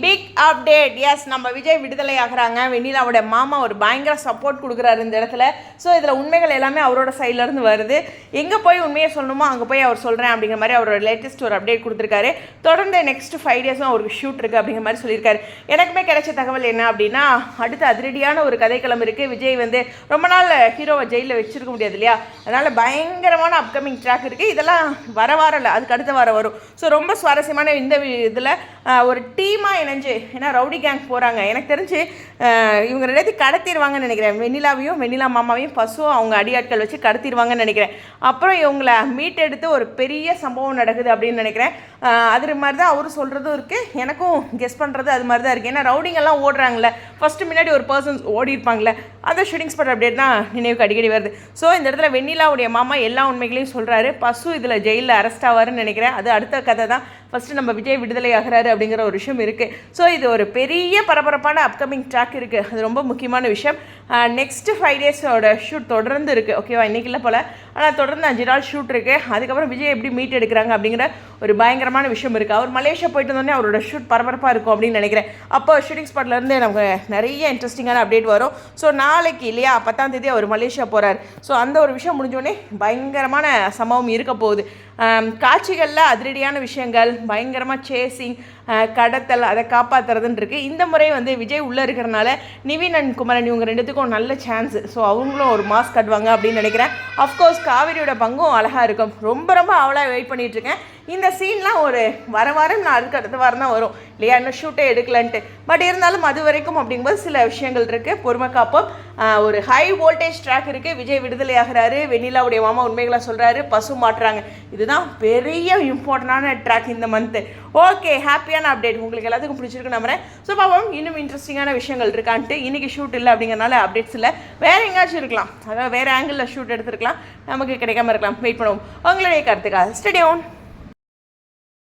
big update S நம்ம விஜய் விடுதலை ஆகுறாங்க. வெண்ணிலாவோட மாமா ஒரு பயங்கர சப்போர்ட் கொடுக்குறாரு இந்த இடத்துல. ஸோ இதில் உண்மைகள் எல்லாமே அவரோட சைட்லேருந்து இருந்து வருது. எங்கே போய் உண்மையை சொல்லணுமோ அங்கே போய் அவர் சொல்கிறேன் அப்படிங்கிற மாதிரி அவரோட லேட்டஸ்ட் ஒரு அப்டேட் கொடுத்துருக்காரு. தொடர்ந்து நெக்ஸ்ட் ஃபைவ் டேஸும் அவருக்கு ஷூட் இருக்குது அப்படிங்கிற மாதிரி சொல்லியிருக்காரு. எனக்குமே கிடைச்ச தகவல் என்ன அப்படின்னா அடுத்து அதிரடியான ஒரு கதைக்களம் இருக்குது விஜய் வந்து ரொம்ப நாள் ஹீரோவை ஜெயிலில் வச்சுருக்க முடியாது இல்லையா? அதனால் பயங்கரமான அப்கமிங் ட்ராக் இருக்குது இதெல்லாம் வர வாரம் இல்லை அதுக்கு அடுத்த வாரம் வரும். ஸோ ரொம்ப சுவாரஸ்யமான இந்த இதில் ஒரு டீமாக இணைஞ்சு ஏன்னா ரவுடி கேங் போகிறாங்க எனக்கு தெரிஞ்சு இவங்க ரெண்டாயிரத்தி கடத்திடுவாங்கன்னு நினைக்கிறேன். வெண்ணிலாவையும் வெண்ணிலா மாமாவையும் பசுவும் அவங்க அடியாட்கள் வச்சு கடத்திடுவாங்கன்னு நினைக்கிறேன். அப்புறம் இவங்கள மீட் எடுத்து ஒரு பெரிய சம்பவம் நடக்குது அப்படின்னு நினைக்கிறேன். அது மாதிரி தான் அவரும் சொல்கிறதும் இருக்குது எனக்கும் கெஸ் பண்ணுறது அது மாதிரி தான் இருக்குது ஏன்னா ரவுடிங்கெல்லாம் ஓடுறாங்கல்ல. ஃபஸ்ட்டு முன்னாடி ஒரு பர்சன்ஸ் ஓடி இருப்பாங்களே அந்த ஷூட்டிங் ஸ்பாட் அப்டேட் தான் நினைவுக்கு அடிக்கடி வருது. ஸோ இந்த இடத்துல வெண்ணிலாவுடைய மாமா எல்லா உண்மைகளையும் சொல்கிறாரு பசு இதில் ஜெயிலில் அரெஸ்ட் ஆவாருன்னு நினைக்கிறேன். அது அடுத்த கதை தான். ஃபஸ்ட்டு நம்ம விஜய் விடுதலை ஆகிறாரு அப்படிங்கிற ஒரு விஷயம் இருக்குது ஸோ இது ஒரு பெரிய பரபரப்பான அப்கமிங் ட்ராக் இருக்குது அது ரொம்ப முக்கியமான விஷயம். நெக்ஸ்ட்டு ஃபைவ் டேஸோட ஷூட் தொடர்ந்து இருக்குது ஓகேவா இன்றைக்கில் போல். ஆனால் தொடர்ந்து அஞ்சு நாள் ஷூட் இருக்குது அதுக்கப்புறம் விஜய் எப்படி மீட் எடுக்கிறாங்க அப்படிங்கிற ஒரு பயங்கரமான விஷயம் இருக்குது அவர் மலேசியா போயிட்டு வந்தோடனே அவரோட ஷூட் பரபரப்பாக இருக்கும் அப்படின்னு நினைக்கிறேன். அப்போ ஷூட்டிங் ஸ்பாட்லேருந்து நமக்கு நிறைய இன்ட்ரெஸ்டிங்கான அப்டேட் வரும். ஸோ நாளைக்கு இல்லையா பத்தாம் தேதி அவர் மலேசியா போகிறார் ஸோ அந்த ஒரு விஷயம் முடிஞ்சோடனே பயங்கரமான சம்பவம் இருக்க போகுது. காட்சிகளில் அதிரடியான விஷயங்கள் பயங்கரமாக சேசிங் கடத்தல் அதை காப்பாற்றுறதுன்னு இருக்குது இந்த முறை வந்து விஜய் உள்ளே இருக்கிறனால நிவின் அண்ட் குமரன் இவங்க ரெண்டுத்துக்கும் நல்ல சான்ஸ் ஸோ அவங்களும் ஒரு மாஸ்க் கட்டுவாங்க அப்படின்னு நினைக்கிறேன். அஃப்கோர்ஸ் காவிரியோட பங்கும் அழகாக இருக்கும். ரொம்ப ரொம்ப அவளாக வெயிட் பண்ணிகிட்ருக்கேன் இந்த சீன்லாம் ஒரு வர வாரம் நான் அதுக்கு அடுத்த வாரம் தான் வரும். இல்லையா? இன்னும் ஷூட்டே எடுக்கலன்ட்டு. பட் இருந்தாலும் அது வரைக்கும் அப்படிங்கும்போது சில விஷயங்கள் இருக்குது பொறுமை காப்போம் ஒரு ஹை வோல்டேஜ் ட்ராக் இருக்குது விஜய் விடுதலை ஆகிறாரு வெண்ணிலாவுடைய மாமா உண்மைகளை சொல்கிறாரு பசு மாட்டுறாங்க. இதுதான் பெரிய இம்பார்ட்டண்டான ட்ராக் இந்த மந்த்து ஓகே ஹாப்பியான அப்டேட் உங்களுக்கு எல்லாத்துக்கும் பிடிச்சிருக்கு நம்புறேன். ஸோ பாப்போம் இன்னும் இன்ட்ரெஸ்டிங்கான விஷயங்கள் இருக்கான்ட்டு. இன்றைக்கி ஷூட் இல்லை அப்படிங்கறனால அப்டேட்ஸ் இல்லை. வேறு எங்கேயாச்சும் இருக்கலாம். அதாவது வேறு ஆங்கிளில் ஷூட் எடுத்துருக்கலாம். நமக்கு கிடைக்காம இருக்கலாம். வெயிட் பண்ணுவோம். உங்களுடைய கருத்துக்காக ஸ்டடியோன்